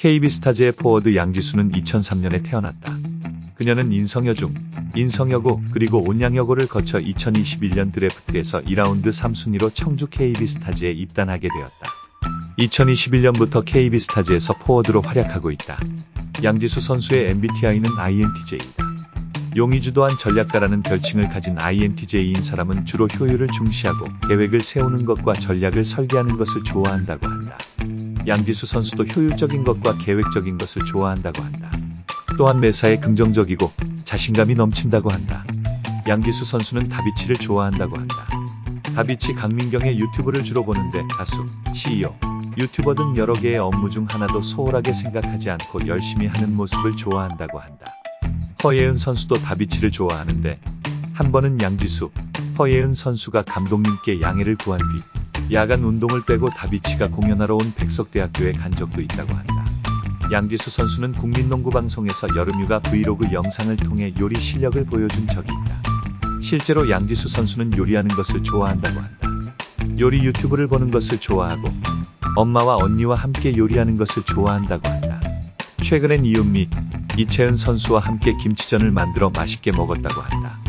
KB스타즈의 포워드 양지수는 2003년에 태어났다. 그녀는 인성여중, 인성여고 그리고 온양여고를 거쳐 2021년 드래프트에서 2라운드 3순위로 청주 KB스타즈에 입단하게 되었다. 2021년부터 KB스타즈에서 포워드로 활약하고 있다. 양지수 선수의 MBTI는 INTJ이다. 용이 주도한 전략가라는 별칭을 가진 INTJ인 사람은 주로 효율을 중시하고 계획을 세우는 것과 전략을 설계하는 것을 좋아한다고 한다. 양지수 선수도 효율적인 것과 계획적인 것을 좋아한다고 한다. 또한 매사에 긍정적이고 자신감이 넘친다고 한다. 양지수 선수는 다비치를 좋아한다고 한다. 다비치 강민경의 유튜브를 주로 보는데 가수, CEO, 유튜버 등 여러 개의 업무 중 하나도 소홀하게 생각하지 않고 열심히 하는 모습을 좋아한다고 한다. 허예은 선수도 다비치를 좋아하는데 한 번은 양지수, 허예은 선수가 감독님께 양해를 구한 뒤 야간 운동을 빼고 다비치가 공연하러 온 백석대학교에 간 적도 있다고 한다. 양지수 선수는 국민농구방송에서 여름휴가 브이로그 영상을 통해 요리 실력을 보여준 적이 있다. 실제로 양지수 선수는 요리하는 것을 좋아한다고 한다. 요리 유튜브를 보는 것을 좋아하고 엄마와 언니와 함께 요리하는 것을 좋아한다고 한다. 최근엔 이은미, 이채은 선수와 함께 김치전을 만들어 맛있게 먹었다고 한다.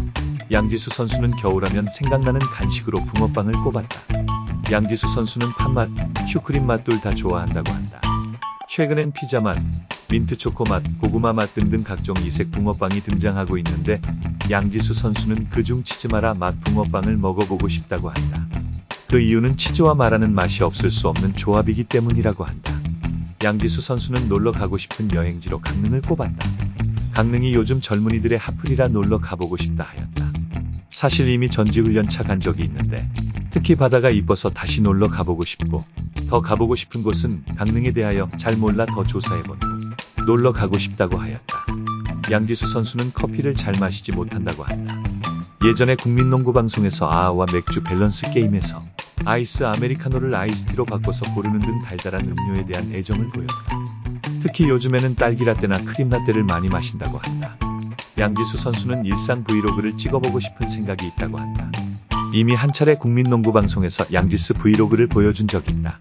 양지수 선수는 겨울하면 생각나는 간식으로 붕어빵을 꼽았다. 양지수 선수는 팥맛, 슈크림 맛둘다 좋아한다고 한다. 최근엔 피자 맛, 민트 초코 맛, 고구마 맛 등등 각종 이색 붕어빵이 등장하고 있는데 양지수 선수는 그중 치즈마라 맛 붕어빵을 먹어보고 싶다고 한다. 그 이유는 치즈와 마라는 맛이 없을 수 없는 조합이기 때문이라고 한다. 양지수 선수는 놀러 가고 싶은 여행지로 강릉을 꼽았다. 강릉이 요즘 젊은이들의 핫플이라 놀러 가보고 싶다 하였다. 사실 이미 전지훈련차 간 적이 있는데 특히 바다가 이뻐서 다시 놀러 가보고 싶고 더 가보고 싶은 곳은 강릉에 대하여 잘 몰라 더 조사해본 후 놀러 가고 싶다고 하였다. 양지수 선수는 커피를 잘 마시지 못한다고 한다. 예전에 국민농구 방송에서 아아와 맥주 밸런스 게임에서 아이스 아메리카노를 아이스티로 바꿔서 고르는 등 달달한 음료에 대한 애정을 보였다. 특히 요즘에는 딸기 라떼나 크림 라떼를 많이 마신다고 한다. 양지수 선수는 일상 브이로그를 찍어보고 싶은 생각이 있다고 한다. 이미 한 차례 국민농구 방송에서 양지스 브이로그를 보여준 적이 있다.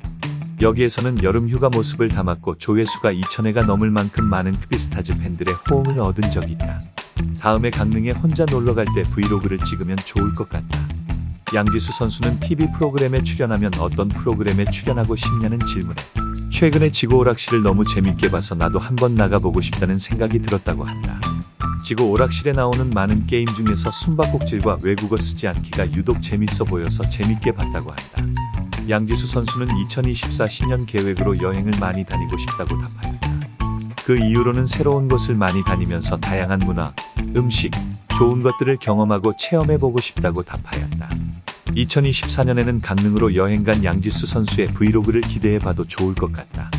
여기에서는 여름 휴가 모습을 담았고 조회수가 2천회가 넘을 만큼 많은 크비스타즈 팬들의 호응을 얻은 적이 있다. 다음에 강릉에 혼자 놀러 갈 때 브이로그를 찍으면 좋을 것 같다. 양지수 선수는 TV 프로그램에 출연하면 어떤 프로그램에 출연하고 싶냐는 질문에 최근에 지구 오락실을 너무 재밌게 봐서 나도 한번 나가보고 싶다는 생각이 들었다고 한다. 지구 오락실에 나오는 많은 게임 중에서 숨바꼭질과 외국어 쓰지 않기가 유독 재밌어 보여서 재밌게 봤다고 한다. 양지수 선수는 2024 신년 계획으로 여행을 많이 다니고 싶다고 답하였다. 그 이유로는 새로운 곳을 많이 다니면서 다양한 문화, 음식, 좋은 것들을 경험하고 체험해보고 싶다고 답하였다. 2024년에는 강릉으로 여행 간 양지수 선수의 브이로그를 기대해봐도 좋을 것 같다.